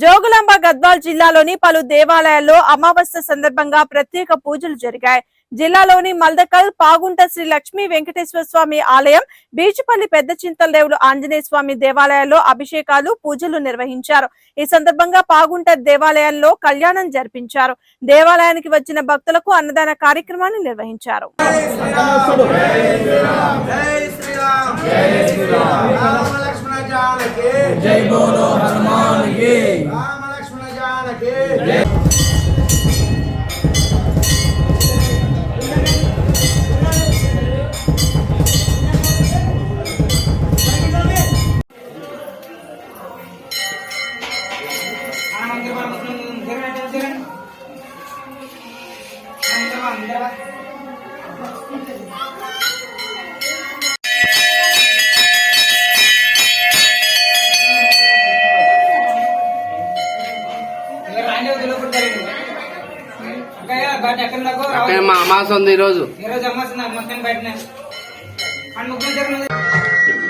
జోగులాంబ గద్వాల్ జిల్లాలోని పలు దేవాలయాల్లో అమావాస్య సందర్భంగా ప్రత్యేక పూజలు జరిగాయి. జిల్లాలోని మల్దకల్ పాగుంట శ్రీ లక్ష్మీ వెంకటేశ్వర స్వామి ఆలయం బీచుపల్లి పెద్ద చింతలదేవుడు ఆంజనేయ స్వామి దేవాలయాల్లో అభిషేకాలు పూజలు నిర్వహించారు. ఈ సందర్భంగా పాగుంట దేవాలయంలో కళ్యాణం జరిపించారు. దేవాలయానికి వచ్చిన భక్తులకు అన్నదాన కార్యక్రమాన్ని నిర్వహించారు. జై శ్రీరామ్. జై శ్రీరామ్. రామ లక్ష్మణ జానకి. జై బోలో లక్ష్మణ జానకి అక్కడ మా అమాస ఉంది ఈరోజు. ఈరోజు అమ్మాల్సింది మొత్తం ముగ్గురు